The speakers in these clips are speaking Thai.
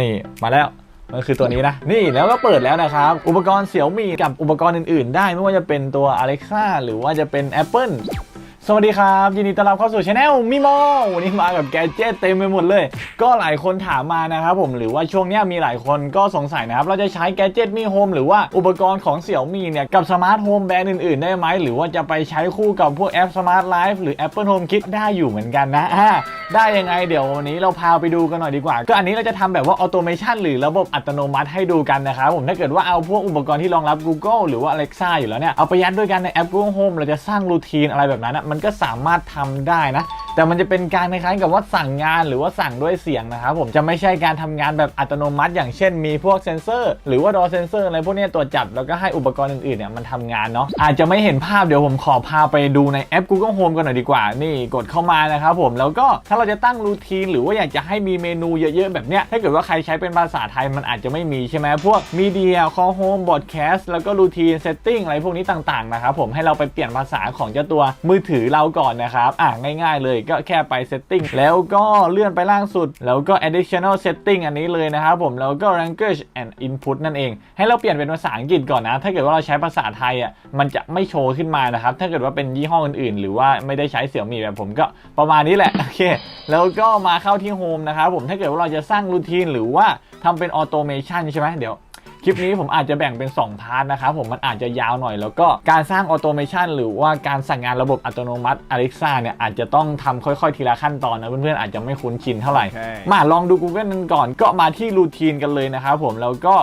นี่มาแล้วมันคือตัวนี้นะ นี่แล้วก็เปิดแล้วนะครับ อุปกรณ์เสี่ยวมีกับอุปกรณ์อื่นๆ ได้ไม่ว่าจะเป็นตัว Alexa หรือว่าจะเป็น Apple สวัสดีครับ ยินดีต้อนรับเข้าสู่ช anel มิโมวันนี้มากับแกดเจิตเต็มไปหมดเลย ก็หลายคนถามมานะครับผมหรือว่าช่วงนี้มีหลายคนก็สงสัยนะครับ เราจะใช้แกดเจิตมีโฮมหรือว่าอุปกรณ์ของเสี่ยวมีเนี่ย กับสมาร์ทโฮมแบรนด์อื่นๆ ได้ไหม หรือว่าจะไปใช้คู่กับพวกแอป Smart Life หรือ Apple Home Kit ได้อยู่เหมือนกันนะอ่าได้ยังไงเดี๋ยววันนี้เราพาไปดูกันหน่อยดีกว่า ก็อันนี้เราจะทำแบบว่าออโตเมชันหรือระบบอัตโนมัติให้ดูกันนะครับผมถ้าเกิดว่าเอาพวกอุปกรณ์ที่รองรับ Google หรือว่า Alexa อยู่แล้วเนี่ยเอาไปยัดด้วยกันในแอป Google Home เราจะสร้างรูทีนอะไรแบบนั้นนะมันก็สามารถทำได้นะ แต่มันจะเป็นการคล้ายๆกับว่าสั่งงานหรือว่าสั่งด้วยเสียงนะครับผมจะไม่ใช่การทำงานแบบอัตโนมัติ อย่างเช่นมีพวกเซนเซอร์ หรือว่าดอเซนเซอร์อะไรพวกนี้ตัวจับแล้วก็ให้อุปกรณ์อื่นๆเนี่ยมันทำงานเนาะอาจจะไม่เห็นภาพเดี๋ยวผมขอพาไปดูในแอป Google Home กันหน่อยดีกว่า นี่กดเข้ามานะครับผมแล้วก็ถ้าเราจะตั้งรูทีนหรือว่าอยากจะให้มีเมนูเยอะๆแบบเนี้ยถ้าเกิดว่าใครใช้เป็นภาษาไทยมันอาจจะไม่มีใช่ไหมพวกมีเดียคอโฮมบอดแคสต์แล้วก็รูทีนเซตติ้งอะไรพวกนี้ต่างๆนะครับผมให้เราไปเปลี่ยนภาษาของเจ้าตัวมือถือเราก่อนนะครับอะง่าย ๆ เลยก็แค่ไป setting แล้วก็เลื่อนไปล่างสุด แล้วก็ additional setting อันนี้เลยนะครับผมแล้วก็ language and input นั่นเอง ให้เราเปลี่ยนเป็นภาษาอังกฤษก่อนนะ ถ้าเกิดว่าเราใช้ภาษาไทยอะมันจะไม่โชว์ขึ้นมานะครับ ถ้าเกิดว่าเป็นยี่ห้ออื่นๆ หรือว่าไม่ได้ใช้เสี่ยมี่แบบผมก็ประมาณนี้แหละโอเคแล้วก็มาเข้าที่ home นะครับผมถ้าเกิดว่าเราจะสร้างรูทีนหรือว่าทำเป็น automation ใช่ไหมเดี๋ยว ลิปนี้ผมอาจจะแบ่งเป็น 2 พาร์ทนะครับผมมันอาจจะยาวหน่อย แล้วก็การสร้างออโตเมชันหรือว่าการสั่งงานระบบอัตโนมัติ Alexa เนี่ยอาจจะต้องทำค่อยๆ ทีละขั้นตอนนะ เพื่อนๆ อาจจะไม่คุ้นชินเท่าไหร่ใช่มาลองดู Google กันก่อน ก็มาที่รูทีนกันเลยนะครับผมแล้วก็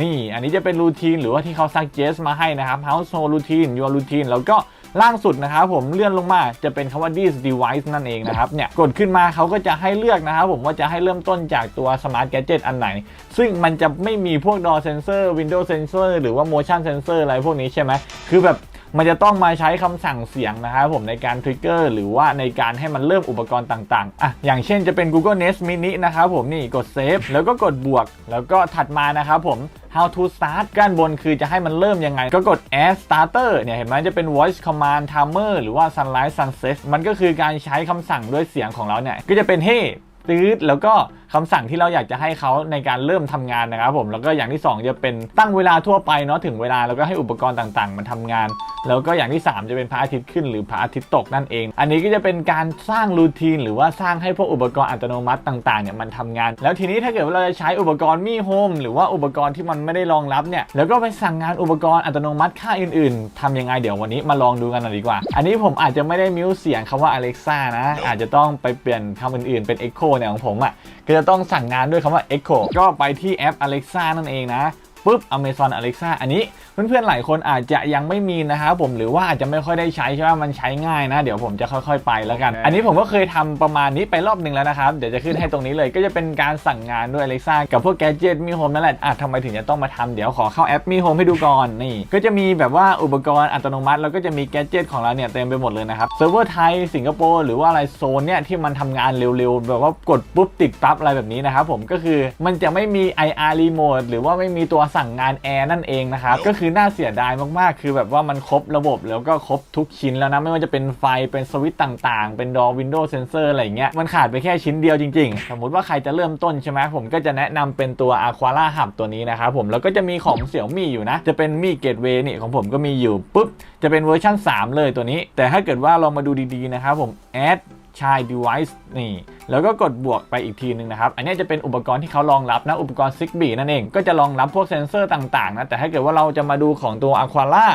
นี่ อันนี้จะเป็นรูทีนหรือว่าที่เขา suggest มาให้นะครับ household routine your routine แล้วก็ ล่างสุดนะครับผมเลื่อนลงมาจะเป็นคำว่า this device นั่นเองนะครับเนี่ยกดขึ้นมาเขาก็จะให้เลือกนะครับผมว่าจะให้เริ่มต้นจากตัว smart gadget อันไหน ซึ่งมันจะไม่มีพวก door sensor window sensor หรือว่า motion sensor อะไรพวกนี้ใช่ไหมคือแบบ มันจะต้องมาใช้คำสั่งเสียงนะครับผมในการ trigger หรือว่าในการให้มันเริ่มอุปกรณ์ต่างๆอะอย่างเช่นจะเป็น Google Nest Mini นะครับผมนี่กด save แล้วก็กดบวก แล้วก็ถัดมานะครับผม how to start ด้านบนคือจะให้มันเริ่มยังไง ก็กด add starter เนี่ยเห็นไหมจะเป็น voice command timer หรือว่า sunrise sunset มันก็คือการใช้คำสั่งด้วยเสียงของเราเนี่ย ก็จะเป็น hey ตืดแล้วก็ คำสั่งที่เราอยากจะให้เขาในการเริ่มทำงานนะครับผมแล้วก็อย่างที่ 2 จะเป็นตั้งเวลาทั่วไปเนาะถึงเวลาแล้วก็ให้อุปกรณ์ต่างๆ มันทำงาน แล้วก็อย่างที่ 3 จะเป็นพระอาทิตย์ขึ้นหรือพระอาทิตย์ตกนั่นเอง อันนี้ก็จะเป็นการสร้างรูทีนหรือว่าสร้างให้พวกอุปกรณ์อัตโนมัติต่างๆเนี่ยมันทำงาน แล้วทีนี้ถ้าเกิดว่าเราจะใช้อุปกรณ์มีโฮมหรือว่าอุปกรณ์ที่มันไม่ได้รองรับเนี่ยแล้วก็ไปสั่งงานอุปกรณ์อัตโนมัติค่าอื่นๆทำยังไงเดี๋ยววันนี้มาลองดูกันหน่อยดีกว่า อันนี้ผมอาจจะไม่ได้มิวเสียงคำว่า Alexa นะ อาจจะต้องไปเปลี่ยนคำอื่นๆเป็น Echo เนี่ยของผมอะก็จะต้องสั่งงานด้วยคำว่า Echo ก็ไปที่แอป Alexa นั่นเองนะ ปุ๊บ Amazon Alexa อันนี้เพื่อนๆหลายคนอาจจะยังไม่มีนะครับผมหรือว่าอาจจะไม่ค่อยได้ใช้ใช่ไหมมันใช้ง่ายนะ เดี๋ยวผมจะค่อยๆไปแล้วกันใช่อันนี้ผมก็เคยทำประมาณนี้ไปรอบหนึ่งแล้วนะครับ เดี๋ยวจะขึ้นให้ตรงนี้เลยก็จะเป็นการสั่งงานด้วย Alexa กับพวกแกจิตมีโฮมนั่นแหละอะทำไมถึงจะต้องมาทำเดี๋ยวขอเข้าแอปมีโฮมให้ดูก่อนนี่ ก็จะมีแบบว่าอุปกรณ์อัตโนมัติ แล้วก็จะมีแกจิตของเราเนี่ยเต็มไปหมดเลยนะครับเซิร์ฟเวอร์ไทยสิงคโปร์หรือว่าอะไรโซนเนี่ยที่มันทำงานเร็วๆแบบว่ากดปุ๊บติดปั๊บอะไรแบบนี้นะครับผมก็คือมันจะไม่มี IR remote หรือว่าไม่มีตัวสั่งงานแอร์นั่นเองนะครับ ก็คือน่าเสียดายมากๆ คือแบบว่ามันครบระบบแล้วก็ครบทุกชิ้นแล้วนะ ไม่ว่าจะเป็นไฟเป็นสวิตช์ต่างๆ เป็นดอวินโดว์เซนเซอร์อะไรอย่างเงี้ยมันขาดไปแค่ชิ้นเดียวจริงๆ สมมุติว่าใครจะเริ่มต้นใช่ไหมผมก็จะแนะนำเป็นตัว Aquara Hub ตัวนี้นะครับผมแล้วก็จะมีของเสี่ยวมี่อยู่นะ จะเป็นมี่ Gateway นี่ของผมก็มีอยู่ปุ๊บจะเป็นเวอร์ชัน3 เลยตัวนี้ แต่ถ้าเกิดว่าเรามาดูดีๆนะครับผม add ชาย device นี่ แล้วก็กดบวกไปอีกทีหนึงนะครับ อันนี้จะเป็นอุปกรณ์ที่เขารองรับนะ อุปกรณ์ Zigbee นั่นเอง ก็จะรองรับพวกเซนเซอร์ต่างๆนะ แต่ถ้าเกิดว่าเราจะมาดูของตัว Aquara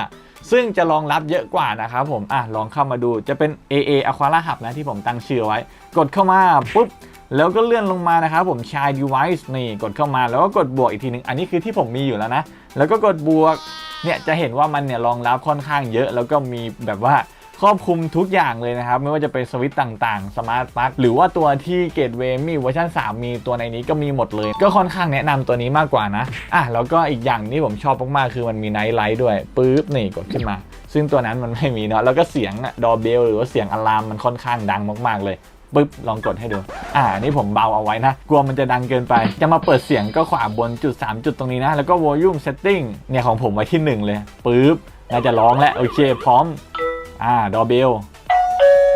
ซึ่งจะรองรับเยอะกว่านะครับผม อะ ลองเข้ามาดูจะเป็น AA Aquara Hub นะที่ผมตั้งชื่อไว้ กดเข้ามาปุ๊บแล้วก็เลื่อนลงมานะครับผมชาย device นี่กดเข้ามาแล้วก็กดบวกอีกทีหนึง อันนี้คือที่ผมมีอยู่แล้วนะ แล้วก็กดบวกเนี่ยจะเห็นว่ามันเนี่ยรองรับค่อนข้างเยอะ แล้วก็มีแบบว่า ครอบคลุมทุกอย่างเลยนะครับ ไม่ว่าจะเป็นสวิตช์ต่างๆ สมาร์ทปลั๊กหรือว่าตัวที่เกตเวมีเวอร์ชัน3 มีตัวในนี้ก็มีหมดเลย ก็ค่อนข้างแนะนำตัวนี้มากกว่านะ อะ แล้วก็อีกอย่างที่ผมชอบมากๆ คือมันมีไนท์ไลท์ด้วยปุ๊บนี่กดขึ้นมา ซึ่งตัวนั้นมันไม่มีเนาะแล้วก็เสียงดอเบลหรือว่าเสียงอะลามมันค่อนข้างดังมากๆเลยปึ๊บลองกดให้ดู อ่านนี่ผมเบาเอาไว้นะ กลัวมันจะดังเกินไป จะมาเปิดเสียงก็ขวาบนจุด 3 จุดตรงนี้นะ แล้วก็ volume setting เนี่ยของผมไว้ที่ 1 เลยปึ๊บน่าจะร้องแล้วโอเค พร้อม อ่าดอเบล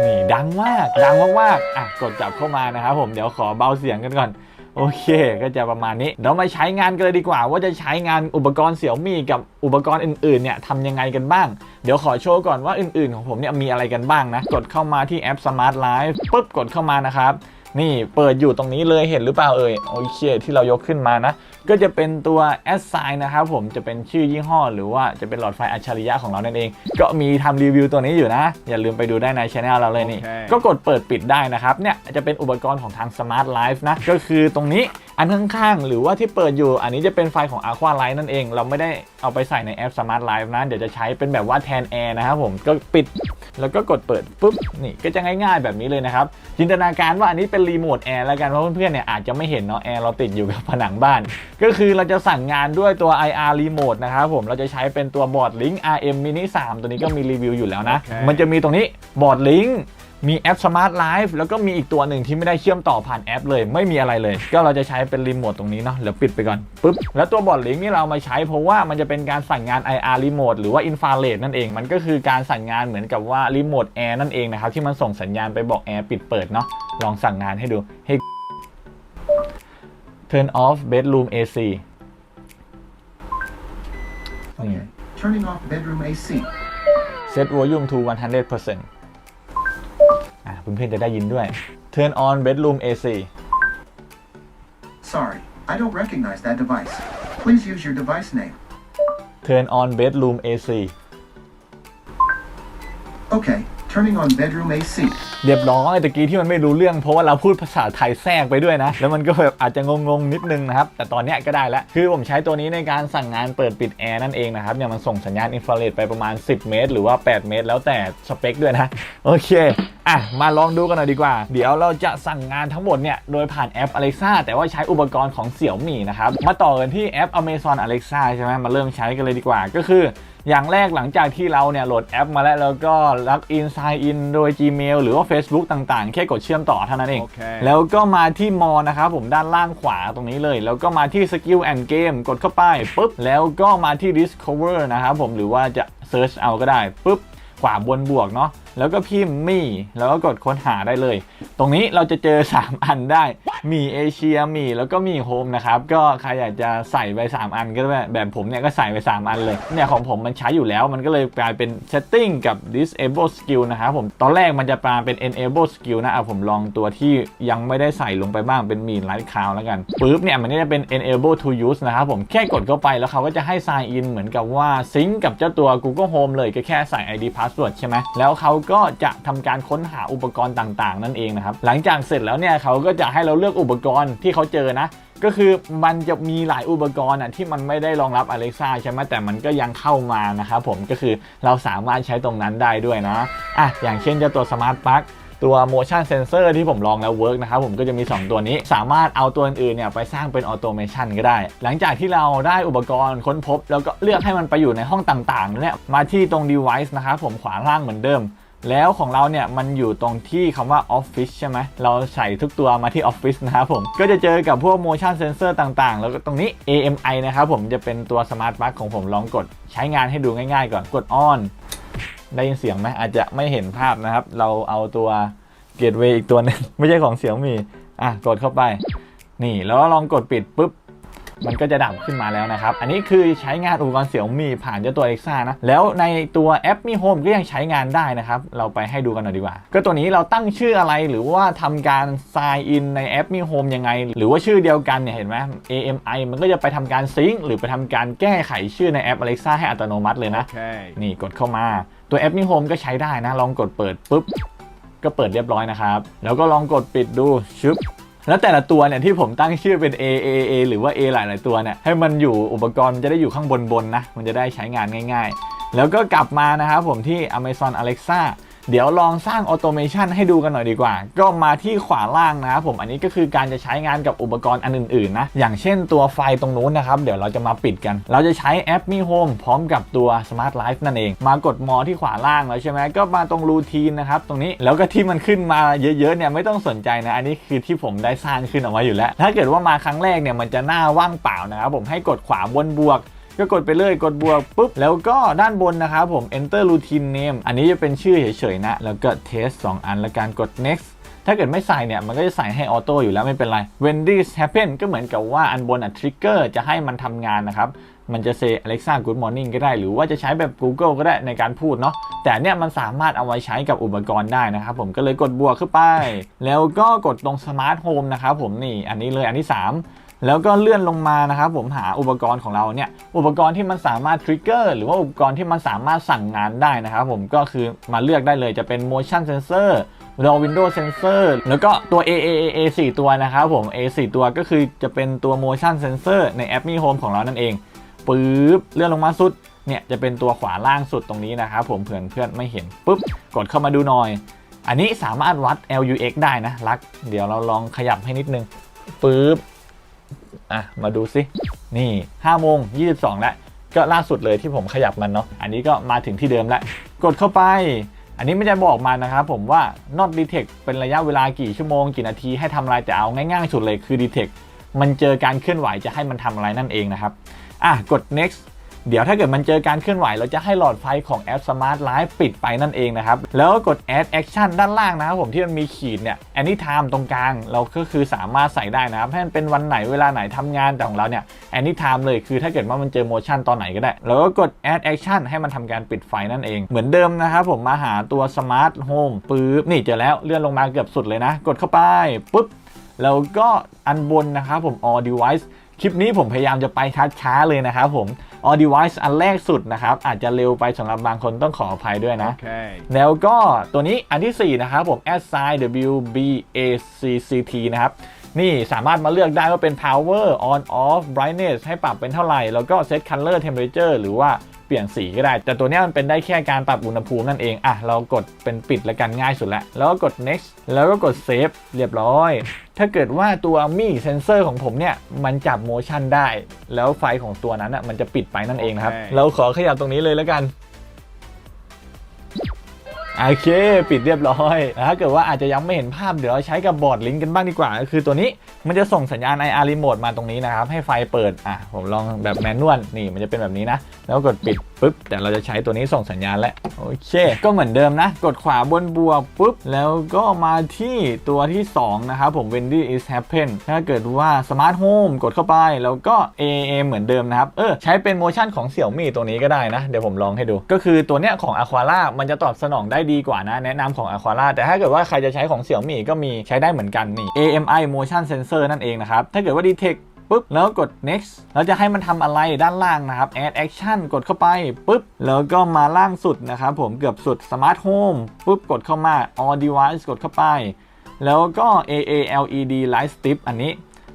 นี่ดังมากดังมากๆอะกดจับเข้ามานะครับผมเดี๋ยวขอเบาเสียงกันก่อนโอเค ก็จะประมาณนี้เดี๋ยวมาใช้งานกันเลยดีกว่า ว่าจะใช้งานอุปกรณ์เสี่ยมี่กับอุปกรณ์อื่นๆเนี่ยทำยังไงกันบ้าง เดี๋ยวขอโชว์ก่อนว่าอื่นๆ ของผมเนี่ยมีอะไรกันบ้างนะ กดเข้ามาที่แอป Smart Life ปุ๊บกดเข้ามานะครับ นี่เปิดอยู่ตรงนี้เลยเห็นหรือเปล่าเอ่ยโอเคที่เรายกขึ้นมานะ ก็จะเป็นตัว s s i g n นะครับผมจะเป็นชื่อยี่ห้อ หรือว่าจะเป็นหลอดไฟอัจฉริยะของเรานั่นเอง ก็มีทำรีวิวตัวนี้อยู่นะ อย่าลืมไปดูได้ในช anel เราเลยนี่โอเคก็กดเปิดปิดได้นะครับ เนี่ยจะเป็นอุปกรณ์ของทาง Smart Life นะ ก็คือตรงนี้อันข้างๆ หรือว่าที่เปิดอยู่ อันนี้จะเป็นไฟของ Aqua Light นั่นเอง เราไม่ได้เอาไปใส่ในแอป Smart Life นะ เดี๋ยวจะใช้เป็นแบบว่าแทนแอร์นะครับผมก็ปิด แล้วก็กดเปิดปุ๊บนี่ก็จะง่ายๆแบบนี้เลยนะครับ จินตนาการว่าอันนี้เป็นรีโมทแอร์แล้วกันเพราะเพื่อนๆเนี่ยอาจจะไม่เห็นเนาะแอร์เราติดอยู่กับผนังบ้าน ก็คือเราจะสั่งงานด้วยตัว IR Remote นะครับผมเราจะใช้เป็นตัวบอร์ดลิงก์ RM Mini 3 ตัวนี้ก็มีรีวิวอยู่แล้วนะโอเคมันจะมีตรงนี้บอร์ดลิงก์ มีแอป Smart Life แล้วก็มีอีกตัวหนึ่งที่ไม่ได้เชื่อมต่อผ่านแอปเลย ไม่มีอะไรเลย ก็เราจะใช้เป็นรีโมทตรงนี้เนาะเดี๋ยวปิดไปก่อนปุ๊บแล้วตัวบอร์ดลิงก์นี่เรามาใช้เพราะว่ามันจะเป็นการสั่งงาน IR Remote หรือว่า Infrared นั่นเองมันก็คือการสั่งงานเหมือนกับว่ารีโมทแอร์นั่นเองนะครับที่มันส่งสัญญาณไปบอกแอร์ปิดเปิดเนาะลองสั่งงานให้ดู Hey turn off bedroom AC Okay. Turning off bedroom AC. set volume to 100%อะ เพื่อนๆจะได้ยินด้วย turn on bedroom AC Sorry, I don't recognize that device. Please use your device name. turn on bedroom AC Okay, turning on bedroom AC. เรียบร้อยตะกี้ที่มันไม่รู้เรื่องเพราะว่าเราพูดภาษาไทยแทรกไปด้วยนะ แล้วมันก็แบบอาจจะงงๆนิดนึงนะครับ แต่ตอนนี้ก็ได้แล้วคือผมใช้ตัวนี้ในการสั่งงานเปิดปิดแอร์นั่นเองนะครับเนี่ยมันส่งสัญญาณอินฟราเรดไปประมาณ 10 เมตร หรือว่า 8 เมตร แล้วแต่สเปคด้วยนะโอเคอะมาลองดูกันหน่อยดีกว่า เดี๋ยวเราจะสั่งงานทั้งหมดเนี่ยโดยผ่านแอป Alexa แต่ว่าใช้อุปกรณ์ของเสี่ยวมี่นะครับมาต่อกันที่แอป Amazon Alexa ใช่ไหมมาเริ่มใช้กันเลยดีกว่าก็คือ อย่างแรกหลังจากที่เราเนี่ยโหลดแอปมาแล้วแล้วก็ล็อกอิน sign in โดย Gmail หรือว่า Facebook ต่างๆ แค่กดเชื่อมต่อเท่านั้นเองโอเคแล้วก็มาที่มอนะครับผมด้านล่างขวาตรงนี้เลย แล้วก็มาที่ Skill and Game กดเข้าไปปุ๊บ แล้วก็มาที่ Discover นะครับผมหรือว่าจะ Search เอาก็ได้ปุ๊บขวาบนบวกเนาะแล้วก็พิมพ์มี่แล้วก็กดค้นหาได้เลย ตรงนี้เราจะเจอ 3 อันได้มีเอเชียมีแล้วก็มีโฮมนะครับ ก็ใครอยากจะใส่ไป 3 อันก็ได้แบบผมเนี่ยก็ใส่ไป 3 อันเลย เนี่ยของผมมันใช้อยู่แล้ว มันก็เลยกลายเป็น setting กับ disable skill นะครับผมตอนแรกมันจะมาเป็น enable skill นะเอาผมลองตัวที่ยังไม่ได้ใส่ลงไปบ้างเป็นมี light cloud แล้วกันปุ๊บเนี่ยมันจะเป็น enable to use นะครับผมแค่กดเข้าไปแล้วเขาก็จะให้ sign in เหมือนกับว่าซิงกับเจ้าตัว Google Home เลยก็แค่ใส่ ID password ใช่ไหมแล้วเขาก็จะทำการค้นหาอุปกรณ์ต่างๆ นั่นเองนะครับ หลังจากเสร็จแล้วเนี่ยเขาก็จะให้เราเลือกอุปกรณ์ที่เขาเจอนะก็คือมันจะมีหลายอุปกรณ์อะที่มันไม่ได้รองรับ Alexa ใช่ไหมแต่มันก็ยังเข้ามานะครับผมก็คือเราสามารถใช้ตรงนั้นได้ด้วยนะอะอย่างเช่นเจ้าตัว Smart Plug ตัว motion sensor ที่ผมลองแล้วเวิร์กนะครับผมก็จะมี 2 ตัวนี้ สามารถเอาตัวอื่นเนี่ยไปสร้างเป็น automation ก็ได้ หลังจากที่เราได้อุปกรณ์ค้นพบ แล้วก็เลือกให้มันไปอยู่ในห้องต่างๆเนี่ยมาที่ตรง device นะครับผมขวาล่างเหมือนเดิม แล้วของเราเนี่ยมันอยู่ตรงที่คำว่า Office ใช่ไหมเราใส่ทุกตัวมาที่ Office นะครับผม ก็จะเจอกับพวก motion sensor ต่างๆ แล้วก็ตรงนี้ AMI นะครับผมจะเป็นตัว smart plug ของผมลองกดใช้งานให้ดูง่ายๆ ก่อนกด on ได้ยินเสียงไหมอาจจะไม่เห็นภาพนะครับ เราเอาตัว Gateway อีกตัวหนึง ไม่ใช่ของเสี่ยมีอะกดเข้าไป นี่แล้วลองกดปิดปุ๊บ มันก็จะดับขึ้นมาแล้วนะครับ อันนี้คือใช้งานอุปกรณ์เสี่ยมีผ่านเจ้าตัว Alexa นะ แล้วในตัวแอปมีโฮมก็ยังใช้งานได้นะครับ เราไปให้ดูกันหน่อยดีกว่า ก็ตัวนี้เราตั้งชื่ออะไรหรือว่าทำการ sign in ในแอปมีโฮมยังไง หรือว่าชื่อเดียวกันเนี่ยเห็นไหม AMI มันก็จะไปทำการซิงค์หรือไปทำการแก้ไขชื่อในแอป Alexa ให้อัตโนมัติเลยนะ Okay. นี่กดเข้ามาตัวแอปมีโฮมก็ใช้ได้นะ ลองกดเปิดปุ๊บก็เปิดเรียบร้อยนะครับ แล้วก็ลองกดปิดดูชึบ แล้วแต่ละตัวเนี่ยที่ผมตั้งชื่อเป็น A A A หรือว่า A หลายหลายตัวเนี่ยให้มันอยู่อุปกรณ์มันจะได้อยู่ข้างบนๆนะ มันจะได้ใช้งานง่าย ๆ แล้วก็กลับมานะครับผมที่ Amazon Alexa เดี๋ยวลองสร้างออโตเมชันให้ดูกันหน่อยดีกว่า ก็มาที่ขวาล่างนะครับผมอันนี้ก็คือการจะใช้งานกับอุปกรณ์อันอื่นๆนะ อย่างเช่นตัวไฟตรงนู้นนะครับ เดี๋ยวเราจะมาปิดกัน เราจะใช้แอปมีโฮมพร้อมกับตัว Smart Life นั่นเอง มากดมอที่ขวาล่างแล้วใช่ไหมก็มาตรงรูทีนนะครับตรงนี้แล้วก็ที่มันขึ้นมาเยอะๆเนี่ยไม่ต้องสนใจนะอันนี้คือที่ผมได้สร้างขึ้นออกมาอยู่แล้ว ถ้าเกิดว่ามาครั้งแรกเนี่ยมันจะหน้าว่างเปล่านะครับผมให้กดขวาบนบวก ก็กดไปเลยกดบวกปุ๊บ แล้วก็ด้านบนนะครับผม enter routine name อันนี้จะเป็นชื่อเฉยๆนะ แล้วก็ test 2 อันแล้วการกด next ถ้าเกิดไม่ใส่เนี่ย มันก็จะใส่ให้ออโต้อยู่แล้วไม่เป็นไร when this happen ก็เหมือนกับว่าอันบนอะทริกเกอร์จะให้มันทำงานนะครับ มันจะ say Alexa good morning ก็ได้ หรือว่าจะใช้แบบ Google ก็ได้ในการพูดเนาะ แต่เนี่ยมันสามารถเอาไว้ใช้กับอุปกรณ์ได้นะครับผม ก็เลยกดบวกขึ้นไป แล้วก็กดตรง Smart Home นะครับผมนี่ อันนี้เลยอันที่ 3 แล้วก็เลื่อนลงมานะครับผมหาอุปกรณ์ของเราเนี่ยอุปกรณ์ที่มันสามารถทริกเกอร์หรือว่าอุปกรณ์ที่มันสามารถสั่งงานได้นะครับผมก็คือมาเลือกได้เลยจะเป็น motion sensor รอ Windows Sensor แล้วก็ตัว A A A A 4ตัวนะครับผม A 4ตัวก็คือจะเป็นตัว motion sensor ในแอป Mi Home ของเรานั่นเองปึ๊บเลื่อนลงมาสุดเนี่ยจะเป็นตัวขวาล่างสุดตรงนี้นะครับผมเพื่อนเพื่อนไม่เห็นปุ๊บกดเข้ามาดูหน่อย อันนี้สามารถวัด LUX ได้นะ รัก เดี๋ยวเราลองขยับให้นิดนึงปึ๊บ อะมาดูสินี่5โมง22แล้วก็ล่าสุดเลยที่ผมขยับมันเนาะอันนี้ก็มาถึงที่เดิมแล้ว กดเข้าไป อันนี้ไม่ได้บอกมานะครับผมว่า not detect เป็นระยะเวลากี่ชั่วโมงกี่นาทีให้ทำอะไรแต่เอาง่ายๆสุดเลยคือ detect มันเจอการเคลื่อนไหวจะให้มันทำอะไรนั่นเองนะครับอะกด next เดี๋ยวถ้าเกิดมันเจอการเคลื่อนไหว เราจะให้หลอดไฟของแอป Smart Life ปิดไปนั่นเองนะครับ แล้วก็กด add action ด้านล่างนะครับผมที่มันมีขีดเนี่ย anytime ตรงกลาง เราก็คือสามารถใส่ได้นะครับให้มันเป็นวันไหนเวลาไหนทำงานแต่ของเราเนี่ย anytime เลยคือถ้าเกิดว่ามันเจอ motion ตอนไหนก็ได้แล้วก็กด add action ให้มันทำการปิดไฟนั่นเอง เหมือนเดิมนะครับผมมาหาตัว smart home ปึ๊บนี่เจอแล้วเลื่อนลงมาเกือบสุดเลยนะ กดเข้าไปปุ๊บแล้วก็อันบนนะครับผม all device คลิปนี้ผมพยายามจะไปช้าๆเลยนะครับผม all device อันแรกสุดนะครับ อาจจะเร็วไปสำหรับบางคนต้องขออภัยด้วยนะ Okay. แล้วก็ตัวนี้อันทีสี่4 นะครับผม s i w b a c c t นะครับ นี่สามารถมาเลือกได้ว่าเป็น power on off brightness ให้ปรับเป็นเท่าไหร่ แล้วก็ set color temperature หรือว่าเปลี่ยนสีก็ได้ แต่ตัวเนี้ยมันเป็นได้แค่การปรับอุณหภูมินั่นเอง อะ เรากดเป็นปิดแล้วกันง่ายสุดแล้ว แล้วก็กด next แล้วก็กด save เรียบร้อย ถ้าเกิดว่าตัวมีเซนเซอร์ของผมเนี่ย มันจับ motion ได้ แล้วไฟของตัวนั้นอะมันจะปิดไปนั่นเองนะครับโอเคเราขอขยับตรงนี้เลยแล้วกัน โอเค ปิดเรียบร้อยถ้าเกิดว่าอาจจะยังไม่เห็นภาพเดี๋ยวเราใช้กับบอร์ดลิงก์กันบ้างดีกว่า ก็คือตัวนี้มันจะส่งสัญญาณ IR remote มาตรงนี้นะครับ ให้ไฟเปิด อะ ผมลองแบบแมนนวลนี่มันจะเป็นแบบนี้นะ แล้วกดปิดปุ๊บ แต่เราจะใช้ตัวนี้ส่งสัญญาณแล้ว โอเค ก็เหมือนเดิมนะ กดขวาบนบวกปุ๊บ แล้วก็มาที่ตัวที่2นะครับผม Wendy is happen ถ้าเกิดว่า Smart Home กดเข้าไปแล้วก็ AA เหมือนเดิมนะครับ เออใช้เป็นโมชั่นของ Xiaomi ตัวนี้ก็ได้นะ เดี๋ยวผมลองให้ดู ก็คือตัวเนี้ยของ Aquara มันจะตอบสนองได้ดีกว่านะ แนะนำของ Aquara แต่ถ้าเกิดว่าใครจะใช้ของ Xiaomi ก็มีใช้ได้เหมือนกันนี่ AMI motion sensor นั่นเองนะครับ ถ้าเกิดว่า detect ปุ๊บแล้วกด next แล้วจะให้มันทำอะไรด้านล่างนะครับ add action กดเข้าไปปุ๊บแล้วก็มาล่างสุดนะครับผมเกือบสุด smart home ปุ๊บกดเข้ามา all device กดเข้าไป แล้วก็ AA LED light strip อันนี้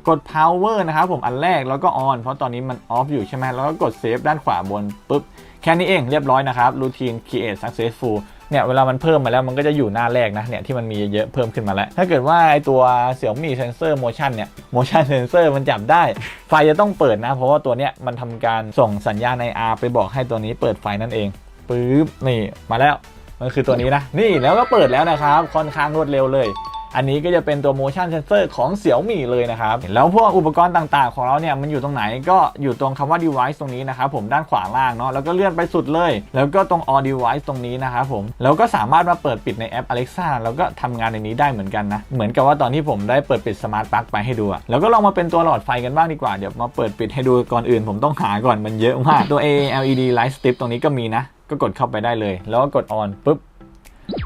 กด power นะครับผมอันแรกแล้วก็ on เพราะตอนนี้มัน off อยู่ใช่ไหมแล้วก็กด save ด้านขวาบนปุ๊บแค่นี้เองเรียบร้อยนะครับ routine create successful เนี่ยเวลามันเพิ่มมาแล้วมันก็จะอยู่หน้าแรกนะเนี่ยที่มันมีเยอะๆเพิ่มขึ้นมาแล้ว ถ้าเกิดว่าไอตัว Xiaomi Sensor Motion เนี่ย Motion Sensor มันจับได้ ไฟจะต้องเปิดนะ เพราะว่าตัวเนี้ยมันทำการส่งสัญญาณ IR ไปบอกให้ตัวนี้เปิดไฟนั่นเองปึ๊บนี่มาแล้วมันคือตัวนี้นะนี่แล้วก็เปิดแล้วนะครับค่อนข้างรวดเร็วเลย อันนี้ก็จะเป็นตัว motion sensor ของ Xiaomi เลยนะครับแล้วพวกอุปกรณ์ต่างๆ ของเราเนี่ยมันอยู่ตรงไหนก็อยู่ตรงคำว่า device ตรงนี้นะครับผมด้านขวาล่างเนาะแล้วก็เลื่อนไปสุดเลย แล้วก็ตรง all device ตรงนี้นะครับผมแล้วก็สามารถมาเปิดปิดในแอป Alexa แล้วก็ทำงานในนี้ได้เหมือนกันนะเหมือนกับว่าตอนที่ผมได้เปิดปิด smart plug ไปให้ดูแล้วก็ลองมาเป็นตัวหลอดไฟกันบ้างดีกว่าเดี๋ยวมาเปิดปิดให้ดูก่อนอื่น ผมต้องหาก่อนมันเยอะมากตัว A LED light strip ตรงนี้ก็มีนะก็กดเข้าไปได้เลย แล้วก็กด on ปุ๊บ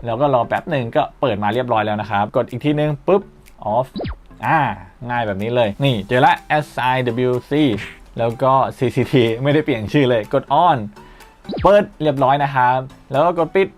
แล้วก็รอแป๊บหนึ่งก็เปิดมาเรียบร้อยแล้วนะครับ กดอีกทีนึงปุ๊บ off อ่า ง่ายแบบนี้เลย นี่เจอละ SIWC แล้วก็ CCT ไม่ได้เปลี่ยนชื่อเลย กด on เปิดเรียบร้อยนะครับ แล้วก็กดปิด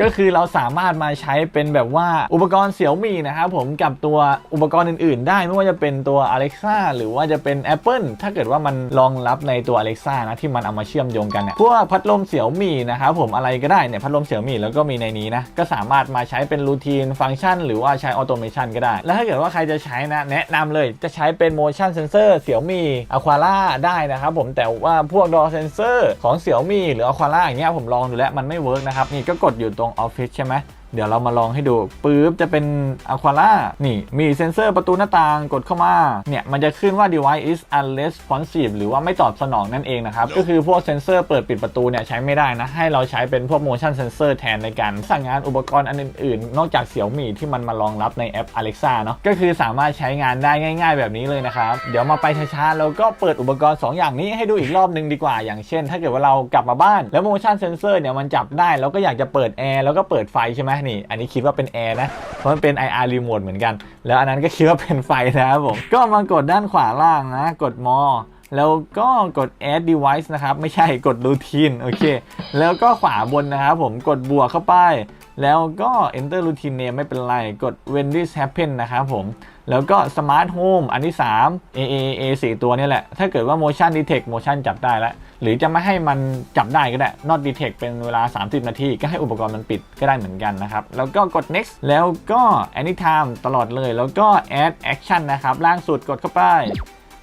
ก็คือเราสามารถมาใช้เป็นแบบว่าอุปกรณ์เสี่ยวมี่นะครับผมกับตัวอุปกรณ์อื่น ๆ ได้ไม่ว่าจะเป็นตัว Alexa หรือว่าจะเป็น Apple ถ้าเกิดว่ามันรองรับในตัว Alexa นะที่มันเอามาเชื่อมโยงกันเนี่ยพวกพัดลมเสี่ยวมี่นะครับผมอะไรก็ได้เนี่ยพัดลมเสี่ยวมี่แล้วก็มีในนี้นะก็สามารถมาใช้เป็นรูทีนฟังก์ชัน หรือว่าใช้ออโตเมชันก็ได้ แล้วถ้าเกิดว่าใครจะใช้นะ แนะนำเลยจะใช้เป็น motion sensor เสี่ยวมี่ Aquara ได้นะครับผมแต่ว่าพวก door sensor ของเสี่ยวมี่หรือ Aquara อย่างเงี้ยผมลองดูแล้วมันไม่เวิร์กนะครับนี่ก็กดอยู่ตรงออฟฟิศใช่ไหม เดี๋ยวเรามาลองให้ดูปุ๊บจะเป็น Aquara นี่มีเซ็นเซอร์ประตูหน้าต่างกดเข้ามา เนี่ยมันจะขึ้นว่า device is unresponsive หรือว่าไม่ตอบสนองนั่นเองนะครับ ก็คือพวกเซ็นเซอร์เปิดปิดประตูเนี่ยใช้ไม่ได้นะ ให้เราใช้เป็นพวก motion sensor แทนในการสั่งงานอุปกรณ์อันอื่นๆ นอกจากเสี่ยวมี่ที่มันมารองรับในแอป Alexa เนาะก็คือสามารถใช้งานได้ง่าย ๆ แบบนี้เลยนะครับ เดี๋ยวมาไปช้าๆแล้วก็เปิดอุปกรณ์ 2 อย่างนี้ให้ดูอีกรอบหนึงดีกว่า อย่างเช่น ถ้าเกิดว่าเรากลับมาบ้านแล้ว motion sensor เนี่ยมันจับได้แล้วก็อยากจะเปิดแอร์แล้วก็เปิดไฟใช่ไหมนี่ อันนี้คิดว่าเป็นแอร์นะ เพราะมันเป็น IR remote เหมือนกัน แล้วอันนั้นก็คิดว่าเป็นไฟนะครับผม ก็มากดด้านขวาล่างนะ กดมอแล้วก็กด add device นะครับ ไม่ใช่กด routine โอเค แล้วก็ขวาบนนะครับผมกดบวกเข้าไป แล้วก็ enter routine name ไม่เป็นไร กด when this happen นะครับผม แล้วก็ smart home อันที่ 3 A A A 4ตัวนี่แหละ ถ้าเกิดว่า motion detect motion จับได้แล้ว หรือจะไม่ให้มันจับได้ก็ได้ not detect เป็นเวลา 30 นาที ก็ให้อุปกรณ์มันปิดก็ได้เหมือนกันนะครับ แล้วก็กด next แล้วก็ anytime ตลอดเลย แล้วก็ add action นะครับ ล่างสุดกดเข้าไป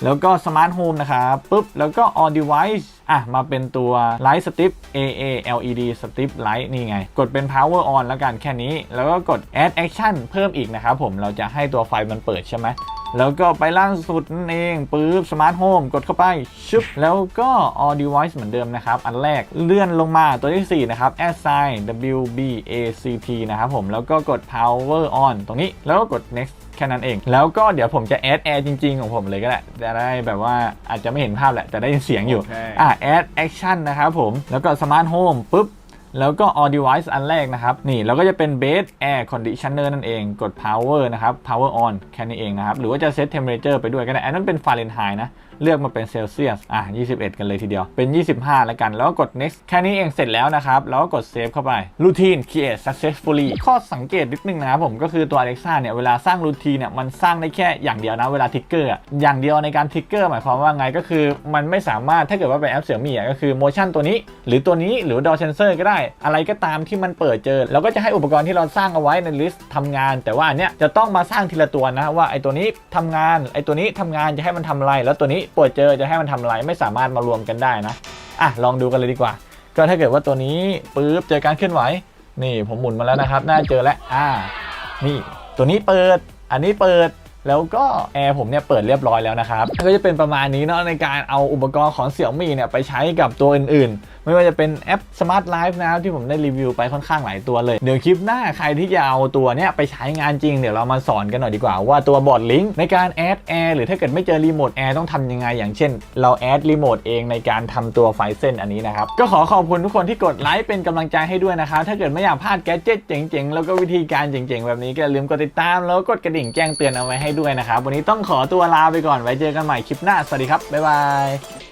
แล้วก็ Smart Home นะครับปุ๊บแล้วก็ On Device อะ มาเป็นตัว Light Strip AA LED Strip Light นี่ไง กดเป็น Power On แล้วกันแค่นี้ แล้วก็กด Add Action เพิ่มอีกนะครับผมเราจะให้ตัวไฟมันเปิดใช่ไหม แล้วก็ไปล่างสุดนั่นเองปุ๊บ Smart Home กดเข้าไปชึบแล้วก็ All Device เหมือนเดิมนะครับ อันแรกเลื่อนลงมาตัวที่ 4 นะครับ Add Sign WBACT นะครับผมแล้วก็กด Power On ตรงนี้แล้วก็กด Next แค่นั้นเอง แล้วก็เดี๋ยวผมจะแอดแอร์จริง ๆ ของผมเลยก็ได้จะได้แบบว่าอาจจะไม่เห็นภาพแหละแต่ได้ยินเสียงอยู่โอเคอะ add action นะครับผมแล้วก็ smart home ปุ๊บ แล้วก็ออ device อันแรกนะครับ นี่เราก็จะเป็น base air conditioner นั่นเอง กด power นะครับ power on แค่นี้เองนะครับ หรือว่าจะ set temperature ไปด้วยก็ได้อันนั้นเป็น Fahrenheit นะ เลือกมาเป็นเซลเซียสอะ 21 กันเลยทีเดียว เป็น 25 แล้วกัน แล้วก็กด next แค่นี้เองเสร็จแล้วนะครับ แล้วก็กด save เข้าไป routine create successfully ข้อสังเกตนิดนึงนะครับผมก็คือตัว Alexa เนี่ย เวลาสร้าง routine เนี่ย มันสร้างได้แค่อย่างเดียวนะ เวลาทิกเกอร์อย่างเดียวในการทิกเกอร์หมายความว่าไงก็คือ มันไม่สามารถถ้าเกิดว่าเป็นแอปเสี่ยมี่ก็คือ motion ตัวนี้ หรือตัวนี้หรือ door sensor ก็ได้ อะไรก็ตามที่มันเปิดเจอแล้วก็จะให้อุปกรณ์ที่เราสร้างเอาไว้ในลิสต์ทำงาน แต่ว่าอันเนี้ยจะต้องมาสร้างทีละตัวนะว่าไอ้ตัวนี้ทำงานไอ้ตัวนี้ทำงานจะให้มันทำอะไรแล้วตัวนี้เปิดเจอจะให้มันทำอะไรไม่สามารถมารวมกันได้นะอะลองดูกันเลยดีกว่า ก็ถ้าเกิดว่าตัวนี้ปึ๊บเจอการเคลื่อนไหว นี่ผมหมุนมาแล้วนะครับ น่าเจอแล้วอ่า นี่ตัวนี้เปิด อันนี้เปิดแล้วก็แอร์ผมเนี่ยเปิดเรียบร้อยแล้วนะครับ ก็จะเป็นประมาณนี้เนาะในการเอาอุปกรณ์ของเสี่ยมี่เนี่ยไปใช้กับตัวอื่นไม่ว่าจะเป็นแอป Smart Life นะครับที่ผมได้รีวิวไปค่อนข้างหลายตัวเลย เดี๋ยวคลิปหน้าใครที่จะเอาตัวเนี้ยไปใช้งานจริง เดี๋ยวเรามาสอนกันหน่อยดีกว่าว่าตัวบอร์ดลิงก์ในการแอดแอร์หรือถ้าเกิดไม่เจอรีโมทแอร์ต้องทำยังไง อย่างเช่น เราแอดรีโมทเองในการทำตัวไฟเส้นอันนี้นะครับ ก็ขอขอบคุณทุกคนที่กดไลค์เป็นกำลังใจให้ด้วยนะครับถ้าเกิดไม่อยากพลาดแกดเจิตเจ๋งๆ แล้วก็วิธีการเจ๋งๆ แบบนี้ก็อย่าลืมกดติดตามแล้วก็กดกระดิ่งแจ้งเตือนเอาไว้ให้ด้วยนะครับวันนี้ต้องขอตัวลาไปก่อนไว้เจอกันใหม่คลิปหน้าสวัสดีครับบ๊ายบาย